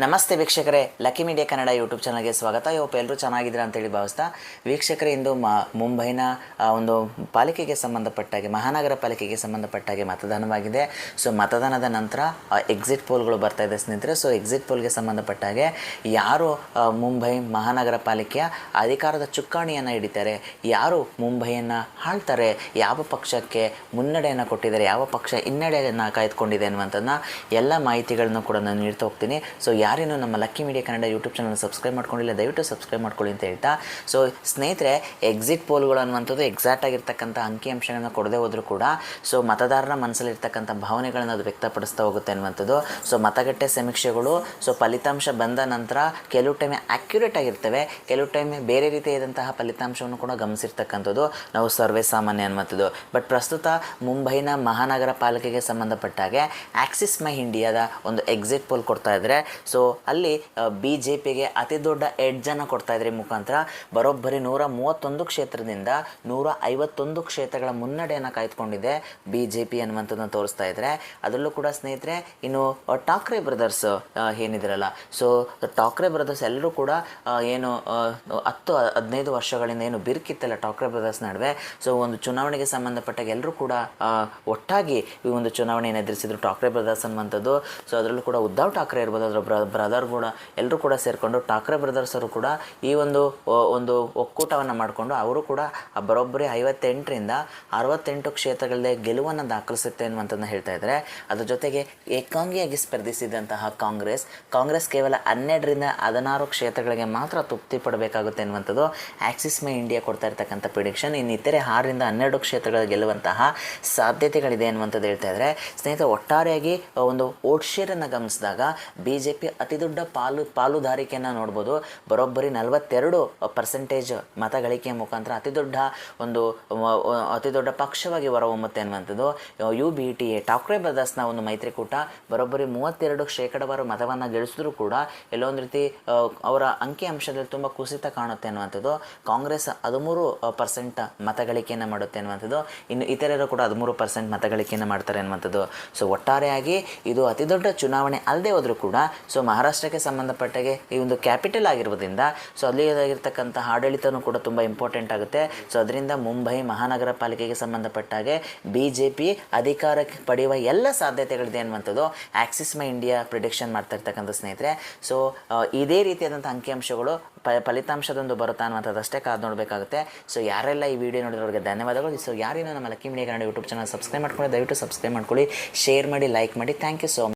ನಮಸ್ತೆ ವೀಕ್ಷಕರೇ, lucky media Kannada YouTube ಚಾನಲ್ಗೆ ಸ್ವಾಗತ. ಇವತ್ತು ಎಲ್ಲರೂ ಚೆನ್ನಾಗಿದ್ದೀರಾ ಅಂತೇಳಿ ಭಾವಿಸ್ತಾ ವೀಕ್ಷಕರೇ, ಇಂದು ಮ, ಮುಂಬೈನ ಒಂದು ಪಾಲಿಕೆಗೆ ಸಂಬಂಧಪಟ್ಟಾಗೆ, ಮಹಾನಗರ ಪಾಲಿಕೆಗೆ ಸಂಬಂಧಪಟ್ಟಾಗೆ ಮತದಾನವಾಗಿದೆ. ಸೊ ಮತದಾನದ ನಂತರ ಎಕ್ಸಿಟ್ ಪೋಲ್ಗಳು ಬರ್ತಾ ಇದೆ ಸ್ನೇಹಿತರೆ. ಸೊ ಎಕ್ಸಿಟ್ ಪೋಲ್ಗೆ ಸಂಬಂಧಪಟ್ಟಾಗೆ ಯಾರು ಮುಂಬೈ ಮಹಾನಗರ ಪಾಲಿಕೆಯ ಅಧಿಕಾರದ ಚುಕ್ಕಾಣಿಯನ್ನು ಹಿಡಿತಾರೆ, ಯಾರು ಮುಂಬೈಯನ್ನು ಆಳ್ತಾರೆ ಯಾವ ಪಕ್ಷಕ್ಕೆ ಮುನ್ನಡೆಯನ್ನು ಕೊಟ್ಟಿದ್ದಾರೆ, ಯಾವ ಪಕ್ಷ ಹಿನ್ನಡೆಯನ್ನು ಕಾಯ್ದುಕೊಂಡಿದೆ ಅನ್ನುವಂಥದ್ದನ್ನ ಎಲ್ಲ ಮಾಹಿತಿಗಳನ್ನು ಕೂಡ ನಾನು ನೀಡ್ತಾ ಹೋಗ್ತೀನಿ. ಸೊ ಯಾರೇನು ನಮ್ಮ lucky media Kannada YouTube channel subscribe ಮಾಡ್ಕೊಂಡಿಲ್ಲ, ದಯವಿಟ್ಟು ಸಬ್ಸ್ಕ್ರೈಬ್ ಮಾಡ್ಕೊಳ್ಳಿ ಅಂತ ಹೇಳ್ತಾ. ಸೊ ಸ್ನೇಹಿತರೆ ಎಕ್ಸಿಟ್ ಪೋಲ್ಗಳು ಅನ್ನುವಂಥದ್ದು ಎಕ್ಸಾಕ್ಟ್ ಆಗಿರ್ತಕ್ಕಂಥ ಅಂಕಿಅಂಶಗಳನ್ನ ಕೊಡದೆ ಹೋದರೂ ಕೂಡ ಸೊ ಮತದಾರರ ಮನಸ್ಸಲ್ಲಿರ್ತಕ್ಕಂಥ ಭಾವನೆಗಳನ್ನು ಅದು ವ್ಯಕ್ತಪಡಿಸ್ತಾ ಹೋಗುತ್ತೆ ಅನ್ನುವಂಥದ್ದು. ಸೊ ಮತಗಟ್ಟೆ ಸಮೀಕ್ಷೆಗಳು ಸೊ ಫಲಿತಾಂಶ ಬಂದ ನಂತರ ಕೆಲವು ಟೈಮ್ ಆ್ಯಕ್ಯುರೇಟ್ ಆಗಿರ್ತವೆ. ಕೆಲವು ಟೈಮ್ ಬೇರೆ ರೀತಿಯಾದಂತಹ ಫಲಿತಾಂಶವನ್ನು ಕೂಡ ಗಮನಿಸಿರ್ತಕ್ಕಂಥದ್ದು. ನಾವು ಸರ್ವೇ ಸಾಮಾನ್ಯ ಅನ್ನುವಂಥದ್ದು. ಬಟ್ ಪ್ರಸ್ತುತ ಮುಂಬೈನ ಮಹಾನಗರ ಪಾಲಿಕೆಗೆ ಸಂಬಂಧಪಟ್ಟಾಗೆ ಆಕ್ಸಿಸ್ ಮೈ ಇಂಡಿಯಾದ ಒಂದು ಎಕ್ಸಿಟ್ ಪೋಲ್ ಕೊಡ್ತಾ ಇದ್ದಾರೆ ಸೊ ಅಲ್ಲಿ ಬಿ ಜೆ ಪಿಗೆ ಅತಿ ದೊಡ್ಡ ಎಡ್ಜನ್ನು ಕೊಡ್ತಾ ಇದ್ರೆ ಮುಖಾಂತರ. ಬರೋಬ್ಬರಿ ನೂರ ಮೂವತ್ತೊಂದು ಕ್ಷೇತ್ರದಿಂದ ನೂರ ಐವತ್ತೊಂದು ಕ್ಷೇತ್ರಗಳ ಮುನ್ನಡೆಯನ್ನು ಕಾಯ್ದುಕೊಂಡಿದೆ ಬಿ ಜೆ ಪಿ ಅನ್ನುವಂಥದ್ದನ್ನು ತೋರಿಸ್ತಾ ಇದ್ದಾರೆ ಅದರಲ್ಲೂ ಕೂಡ, ಸ್ನೇಹಿತರೆ, ಇನ್ನು ಟಾಕ್ರೆ ಬ್ರದರ್ಸ್ ಏನಿದ್ರಲ್ಲ. ಸೊ ಠಾಕ್ರೆ ಬ್ರದರ್ಸ್ ಎಲ್ಲರೂ ಕೂಡ ಏನು ಹತ್ತು, ಹದಿನೈದು ವರ್ಷಗಳಿಂದ ಏನು ಬಿರುಕಿತ್ತಲ್ಲ ಠಾಕ್ರೆ ಬ್ರದರ್ಸ್ ನಡುವೆ. ಸೊ ಒಂದು ಚುನಾವಣೆಗೆ ಸಂಬಂಧಪಟ್ಟಾಗ ಎಲ್ಲರೂ ಕೂಡ ಒಟ್ಟಾಗಿ ಈ ಒಂದು ಚುನಾವಣೆಯನ್ನು ಎದುರಿಸಿದ್ರು ಠಾಕ್ರೆ ಬ್ರದರ್ಸ್ ಅನ್ನುವಂಥದ್ದು. ಸೊ ಅದರಲ್ಲೂ ಕೂಡ ಉದ್ಧವ್ ಠಾಕ್ರೆ ಇರ್ಬೋದು, ಅದರ ಬ್ರ ಬ್ರದರ್ ಕೂಡ ಎಲ್ಲರೂ ಕೂಡ ಸೇರಿಕೊಂಡು, ಠಾಕ್ರೆ ಬ್ರದರ್ಸ್ ಅವರು ಕೂಡ ಈ ಒಂದು ಒಂದು ಒಕ್ಕೂಟವನ್ನು ಮಾಡಿಕೊಂಡು ಅವರು ಕೂಡ ಬರೋಬ್ಬರಿ ಐವತ್ತೆಂಟರಿಂದ ಅರವತ್ತೆಂಟು ಕ್ಷೇತ್ರಗಳಲ್ಲೇ ಗೆಲುವನ್ನು ದಾಖಲಿಸುತ್ತೆ ಅನ್ನುವಂಥದ್ದನ್ನ ಹೇಳ್ತಾ ಇದ್ದಾರೆ. ಅದ್ರ ಜೊತೆಗೆ ಏಕಾಂಗಿಯಾಗಿ ಸ್ಪರ್ಧಿಸಿದಂತಹ ಕಾಂಗ್ರೆಸ್ ಕಾಂಗ್ರೆಸ್ ಕೇವಲ ಹನ್ನೆರಡರಿಂದ ಹದಿನಾರು ಕ್ಷೇತ್ರಗಳಿಗೆ ಮಾತ್ರ ತೃಪ್ತಿ ಪಡಬೇಕಾಗುತ್ತೆ ಅನ್ನುವಂಥದ್ದು ಆಕ್ಸಿಸ್ ಮೈ ಇಂಡಿಯಾ ಕೊಡ್ತಾ ಇರ್ತಕ್ಕಂಥ ಪ್ರಿಡಿಕ್ಷನ್ ಇನ್ನು ಇತರೆ ಆರರಿಂದ ಹನ್ನೆರಡು ಕ್ಷೇತ್ರಗಳ ಗೆಲ್ಲುವಂತಹ ಸಾಧ್ಯತೆಗಳಿದೆ ಅನ್ನುವಂಥದ್ದು ಹೇಳ್ತಾ ಇದ್ದಾರೆ. ಸ್ನೇಹಿತರೆ, ಒಟ್ಟಾರೆಯಾಗಿ ಒಂದು ಓಟ್ ಶೇರನ್ನು ಗಮನಿಸಿದಾಗ ಬಿ ಜೆ ಪಿ ಅತಿ ದೊಡ್ಡ ಪಾಲು, ಪಾಲುದಾರಿಕೆಯನ್ನು ನೋಡ್ಬೋದು. ಬರೋಬ್ಬರಿ ನಲವತ್ತೆರಡು ಪರ್ಸೆಂಟೇಜ್ ಮತಗಳಿಕೆಯ ಮುಖಾಂತರ ಅತಿ ದೊಡ್ಡ ಒಂದು ಅತಿ ದೊಡ್ಡ ಪಕ್ಷವಾಗಿ ಹೊರಹೊಮ್ಮುತ್ತೆ ಅನ್ನುವಂಥದ್ದು. U B T A Thackeray ಬ್ರದರ್ಸ್ನ ಒಂದು ಮೈತ್ರಿಕೂಟ. ಬರೋಬ್ಬರಿ ಮೂವತ್ತೆರಡು ಶೇಕಡವಾರು ಮತವನ್ನು ಗಳಿಸಿದ್ರು ಕೂಡ ಎಲ್ಲೊಂದು ರೀತಿ ಅವರ ಅವರ ಅಂಕಿಅಂಶದಲ್ಲಿ ತುಂಬ ಕುಸಿತ ಕಾಣುತ್ತೆ ಅನ್ನುವಂಥದ್ದು. ಕಾಂಗ್ರೆಸ್ ಹದಿಮೂರು ಪರ್ಸೆಂಟ್ ಮತಗಳಿಕೆಯನ್ನು ಮಾಡುತ್ತೆ ಅನ್ನುವಂಥದ್ದು. ಇನ್ನು ಇತರರು ಕೂಡ ಹದಿಮೂರು ಪರ್ಸೆಂಟ್ ಮತಗಳಿಕೆಯನ್ನು ಮಾಡ್ತಾರೆ ಅನ್ನುವಂಥದ್ದು. ಸೊ ಒಟ್ಟಾರೆಯಾಗಿ ಇದು ಅತಿ ದೊಡ್ಡ ಚುನಾವಣೆ ಅಲ್ಲದೆ ಹೋದರೂ ಕೂಡ ಸೊ ಮಹಾರಾಷ್ಟ್ರಕ್ಕೆ ಸಂಬಂಧಪಟ್ಟಾಗೆ ಈ ಒಂದು ಕ್ಯಾಪಿಟಲ್ ಆಗಿರುವುದರಿಂದ, ಸೊ ಅಲ್ಲಿಯಾಗಿರ್ತಕ್ಕಂಥ ಆಡಳಿತನೂ ಕೂಡ ತುಂಬ ಇಂಪಾರ್ಟೆಂಟ್ ಆಗುತ್ತೆ. ಸೊ ಅದರಿಂದ ಮುಂಬೈ ಮಹಾನಗರ ಪಾಲಿಕೆಗೆ ಸಂಬಂಧಪಟ್ಟಾಗೆ ಬಿ ಜೆ ಪಿ ಅಧಿಕಾರಕ್ಕೆ ಪಡೆಯುವ ಎಲ್ಲ ಸಾಧ್ಯತೆಗಳಿದೆ ಅನ್ನುವಂಥದ್ದು ಆಕ್ಸಿಸ್ ಮೈ ಇಂಡಿಯಾ ಪ್ರಿಡಿಕ್ಷನ್ ಮಾಡ್ತಾ ಇರ್ತಕ್ಕಂಥ ಸ್ನೇಹಿತರೆ. ಸೊ ಇದೇ ರೀತಿಯಾದಂಥ ಅಂಕಿಅಂಶಗಳು ಪ ಫಲಿತಾಂಶದೊಂದು ಬರುತ್ತಾ ಅನ್ನುವಂಥದ್ದಷ್ಟೇ ಕಾದು ನೋಡಬೇಕಾಗುತ್ತೆ. ಸೊ ಯಾರೆಲ್ಲ ಈ ವಿಡಿಯೋ ನೋಡಿರೋರಿಗೆ ಧನ್ಯವಾದಗಳು. ಸೊ ಯಾರೇನೋ ನಮ್ಮ lucky media Kannada YouTube channel subscribe ಮಾಡ್ಕೊಳ್ಳಿ, ದಯವಿಟ್ಟು ಸಬ್ಸ್ಕ್ರೈಬ್ ಮಾಡ್ಕೊಳ್ಳಿ ಶೇರ್ ಮಾಡಿ ಲೈಕ್ ಮಾಡಿ. Thank you so